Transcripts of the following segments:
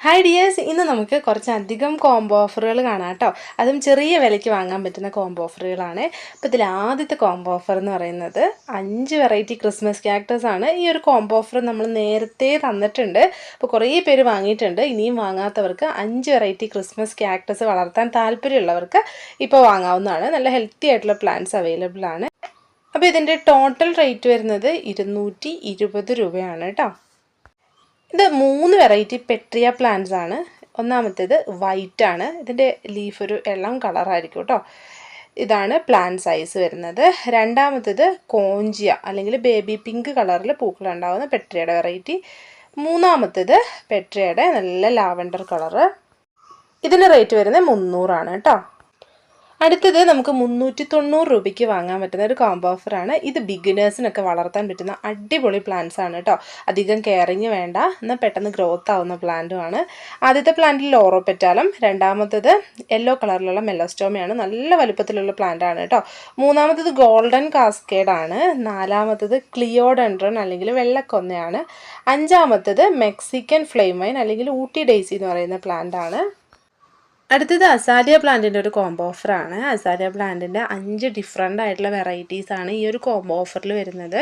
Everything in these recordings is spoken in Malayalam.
ഹായ് ഡിയേഴ്സ് ഇന്ന് നമുക്ക് കുറച്ചധികം കോംബോ ഓഫറുകൾ കാണാം കേട്ടോ അതും ചെറിയ വിലയ്ക്ക് വാങ്ങാൻ പറ്റുന്ന കോംബോ ഓഫറുകളാണ് അപ്പോൾ ഇതിൽ ആദ്യത്തെ കോംബോ ഓഫർ എന്ന് പറയുന്നത് അഞ്ച് വെറൈറ്റി ക്രിസ്മസ് ക്യാരക്ടേഴ്സാണ് ഈ ഒരു കോംബോ ഓഫർ നമ്മൾ നേരത്തെ തന്നിട്ടുണ്ട്. അപ്പോൾ കുറേ പേര് വാങ്ങിയിട്ടുണ്ട്. ഇനിയും വാങ്ങാത്തവർക്ക് അഞ്ച് വെറൈറ്റി ക്രിസ്മസ് ക്യാരക്ടേഴ്സ് വളർത്താൻ താല്പര്യമുള്ളവർക്ക് ഇപ്പോൾ വാങ്ങാവുന്നതാണ്. നല്ല ഹെൽത്തി ആയിട്ടുള്ള പ്ലാന്റ്സ് അവൈലബിൾ ആണ്. അപ്പോൾ ഇതിന്റെ ടോട്ടൽ റേറ്റ് വരുന്നത് ഇരുന്നൂറ്റി രൂപയാണ് കേട്ടോ ഇത് മൂന്ന് വെറൈറ്റി പെട്രിയ പ്ലാന്റ്സ് ആണ്. ഒന്നാമത്തേത് വൈറ്റ് ആണ്. ഇതിന്റെ ലീഫ് ഒരു എള്ളം കളറായിരിക്കും കേട്ടോ ഇതാണ് പ്ലാന്റ് സൈസ് വരുന്നത്. രണ്ടാമത്തേത് കോഞ്ചിയ അല്ലെങ്കിൽ ബേബി പിങ്ക് കളറിൽ പൂക്കളുണ്ടാകുന്ന പെട്രിയയുടെ വെറൈറ്റി മൂന്നാമത്തേത് പെട്രിയയുടെ നല്ല ലാവൻഡർ കളറ് ഇതിന് റേറ്റ് വരുന്നത് മുന്നൂറാണ് കേട്ടോ അടുത്തത് നമുക്ക് മുന്നൂറ്റി തൊണ്ണൂറ് രൂപയ്ക്ക് വാങ്ങാൻ പറ്റുന്ന ഒരു കോംബോ ഓഫറാണ് ഇത് ബിഗിനേഴ്സിനൊക്കെ വളർത്താൻ പറ്റുന്ന അടിപൊളി പ്ലാന്റ്സ് ആണ് കേട്ടോ അധികം കെയറിങ് വേണ്ട. എന്നാൽ പെട്ടെന്ന് ഗ്രോത്ത് ആവുന്ന പ്ലാന്റുമാണ് ആദ്യത്തെ പ്ലാന്റിൽ ലോറോപെറ്റാലം രണ്ടാമത്തത് യെല്ലോ കളറിലുള്ള മെലോസ്റ്റോമയാണ് നല്ല വലുപ്പത്തിലുള്ള പ്ലാന്റ് ആണ് കേട്ടോ മൂന്നാമത്തത് ഗോൾഡൻ കാസ്കേഡ് ആണ്. നാലാമത്തത് ക്ലിയോഡൻഡ്രൺ അല്ലെങ്കിൽ വെള്ളക്കൊന്നയാണ്. അഞ്ചാമത്തത് മെക്സിക്കൻ ഫ്ലെയിം വൈൻ അല്ലെങ്കിൽ ഊട്ടി ഡേസി എന്ന് പറയുന്ന പ്ലാന്റ് ആണ്. അടുത്തത് അസാലിയ പ്ലാന്റിന്റെ ഒരു കോംബോ ഓഫറാണ് അസാലിയ പ്ലാന്റിന്റെ അഞ്ച് ഡിഫറെന്റ് ആയിട്ടുള്ള വെറൈറ്റീസാണ് ഈ ഒരു കോംബോ ഓഫറിൽ വരുന്നത്.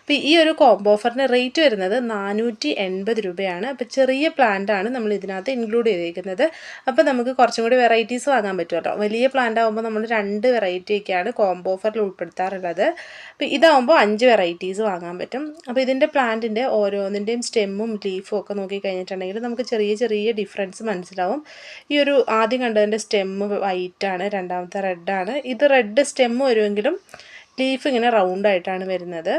അപ്പോൾ ഈ ഒരു കോംബോ ഓഫറിന്റെ റേറ്റ് വരുന്നത് നാനൂറ്റി എൺപത് രൂപയാണ്. അപ്പോൾ ചെറിയ പ്ലാന്റാണ് നമ്മൾ ഇതിനകത്ത് ഇൻക്ലൂഡ് ചെയ്തിരിക്കുന്നത് അപ്പോൾ നമുക്ക് കുറച്ചും കൂടി വെറൈറ്റീസ് വാങ്ങാൻ പറ്റുമല്ലോ വലിയ പ്ലാന്റ് ആകുമ്പോൾ നമ്മൾ രണ്ട് വെറൈറ്റിയൊക്കെയാണ് കോംബോ ഓഫറിൽ ഉൾപ്പെടുത്താറുള്ളത്. അപ്പോൾ ഇതാകുമ്പോൾ അഞ്ച് വെറൈറ്റീസ് വാങ്ങാൻ പറ്റും. അപ്പോൾ ഇതിന്റെ പ്ലാന്റിന്റെ ഓരോന്നിന്റെയും സ്റ്റെമ്മും ലീഫും ഒക്കെ നോക്കി കഴിഞ്ഞിട്ടുണ്ടെങ്കിൽ നമുക്ക് ചെറിയ ചെറിയ ഡിഫറൻസ് മനസ്സിലാവും. ഈ ഒരു ആദ്യം കണ്ടതിന്റെ സ്റ്റെമ്മ് വൈറ്റ് ആണ് രണ്ടാമത്തെ റെഡാണ് ഇത് റെഡ് സ്റ്റെമ്മ് വരുമെങ്കിലും ലീഫ് ഇങ്ങനെ റൗണ്ട് ആയിട്ടാണ് വരുന്നത്.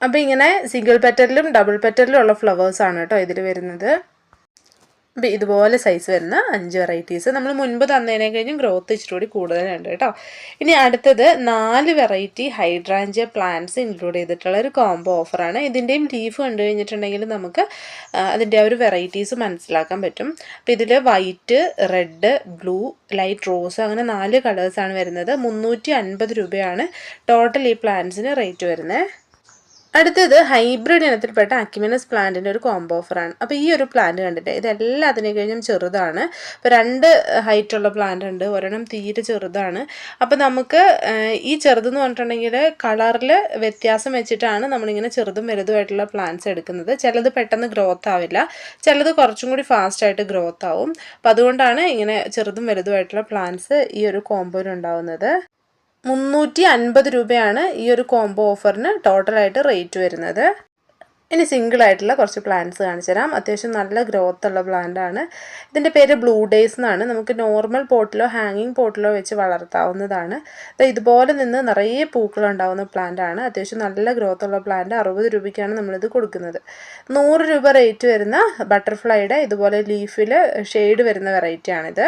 അപ്പോൾ ഇങ്ങനെ സിംഗിൾ പെറ്റലിലും ഡബിൾ പെറ്റലിലും ഉള്ള ഫ്ലവേഴ്സാണ് കേട്ടോ ഇതിൽ വരുന്നത്. അപ്പോൾ ഇതുപോലെ സൈസ് വരുന്ന അഞ്ച് വെറൈറ്റീസ് നമ്മൾ മുൻപ് തന്നതിനെ കഴിഞ്ഞും ഗ്രോത്ത് ഇച്ചിരി കൂടി കൂടുതലുണ്ട് കേട്ടോ. ഇനി അടുത്തത് നാല് വെറൈറ്റി ഹൈഡ്രാഞ്ചിയ പ്ലാന്റ്സ് ഇൻക്ലൂഡ് ചെയ്തിട്ടുള്ള ഒരു കോംബോ ഓഫറാണ് ഇതിന്റെയും ലീഫ് കണ്ടു കഴിഞ്ഞിട്ടുണ്ടെങ്കിൽ നമുക്ക് അതിന്റെ ആ ഒരു വെറൈറ്റീസ് മനസ്സിലാക്കാൻ പറ്റും. അപ്പോൾ ഇതിൽ white red blue light rose അങ്ങനെ നാല് കളേഴ്സാണ് വരുന്നത്. മുന്നൂറ്റി രൂപയാണ് ടോട്ടൽ ഈ പ്ലാന്റ്സിന് റേറ്റ് വരുന്നത് അടുത്തത് ഹൈബ്രിഡ് ഇനത്തിൽപ്പെട്ട അക്യുമിനസ് പ്ലാന്റിന്റെ ഒരു കോംബോ ഓഫറാണ് അപ്പോൾ ഈ ഒരു പ്ലാന്റ് കണ്ടിട്ട് ഇതെല്ലാം അതിനെ കഴിഞ്ഞും ചെറുതാണ്. അപ്പോൾ രണ്ട് ഹൈറ്റുള്ള പ്ലാന്റ് ഉണ്ട്. ഒരെണ്ണം തീരെ ചെറുതാണ്. അപ്പോൾ നമുക്ക് ഈ ചെറുതെന്ന് പറഞ്ഞിട്ടുണ്ടെങ്കിൽ കളറിൽ വ്യത്യാസം വെച്ചിട്ടാണ് നമ്മളിങ്ങനെ ചെറുതും വലുതുമായിട്ടുള്ള പ്ലാന്റ്സ് എടുക്കുന്നത്. ചിലത് പെട്ടെന്ന് ഗ്രോത്ത് ആവില്ല. ചിലത് കുറച്ചും കൂടി ഫാസ്റ്റായിട്ട് ഗ്രോത്ത് ആവും. അപ്പോൾ അതുകൊണ്ടാണ് ഇങ്ങനെ ചെറുതും വലുതുമായിട്ടുള്ള പ്ലാന്റ്സ് ഈ ഒരു കോംബോയിൽ ഉണ്ടാവുന്നത്. മുന്നൂറ്റി അൻപത് രൂപയാണ് ഈ ഒരു കോംബോ ഓഫറിന് ടോട്ടലായിട്ട് റേറ്റ് വരുന്നത്. ഇനി സിംഗിൾ ആയിട്ടുള്ള കുറച്ച് പ്ലാന്റ്സ് കാണിച്ചു തരാം. അത്യാവശ്യം നല്ല ഗ്രോത്ത് ഉള്ള പ്ലാന്റ് ആണ്. ഇതിന്റെ പേര് ബ്ലൂ ഡേയ്സ് എന്നാണ്. നമുക്ക് നോർമൽ പോട്ടിലോ ഹാങ്ങിങ് പോട്ടിലോ വെച്ച് വളർത്താവുന്നതാണ്. ഇതുപോലെ നിന്ന് നിറയെ പൂക്കൾ ഉണ്ടാകുന്ന പ്ലാന്റ് ആണ്. അത്യാവശ്യം നല്ല ഗ്രോത്ത് ഉള്ള പ്ലാന്റ് അറുപത് രൂപയ്ക്കാണ് നമ്മളിത് കൊടുക്കുന്നത്. നൂറ് രൂപ റേറ്റ് വരുന്ന ബട്ടർഫ്ലൈയുടെ ഇതുപോലെ ലീഫിൽ ഷെയ്ഡ് വരുന്ന വെറൈറ്റിയാണിത്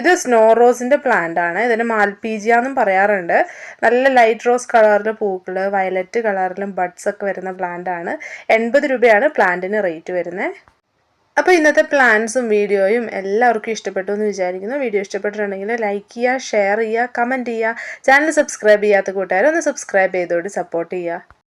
ഇത് സ്നോ റോസിന്റെ പ്ലാന്റ് ആണ്. ഇതിന് മാൽപീജിയ എന്നും പറയാറുണ്ട്. നല്ല ലൈറ്റ് റോസ് കളറിൽ പൂക്കൾ വയലറ്റ് കളറിലും ബഡ്സ് ഒക്കെ വരുന്ന പ്ലാന്റ് ആണ്. എൺപത് രൂപയാണ് പ്ലാന്റിന് റേറ്റ് വരുന്നത് അപ്പോൾ ഇന്നത്തെ പ്ലാൻസും വീഡിയോയും എല്ലാവർക്കും ഇഷ്ടപ്പെട്ടു എന്ന് വിചാരിക്കുന്നു. വീഡിയോ ഇഷ്ടപ്പെട്ടിട്ടുണ്ടെങ്കിൽ ലൈക്ക് ചെയ്യുക ഷെയർ ചെയ്യുക കമന്റ് ചെയ്യുക. ചാനൽ സബ്സ്ക്രൈബ് ചെയ്യാത്ത കൂട്ടുകാരെ ഒന്ന് സബ്സ്ക്രൈബ് ചെയ്തോട് സപ്പോർട്ട് ചെയ്യുക.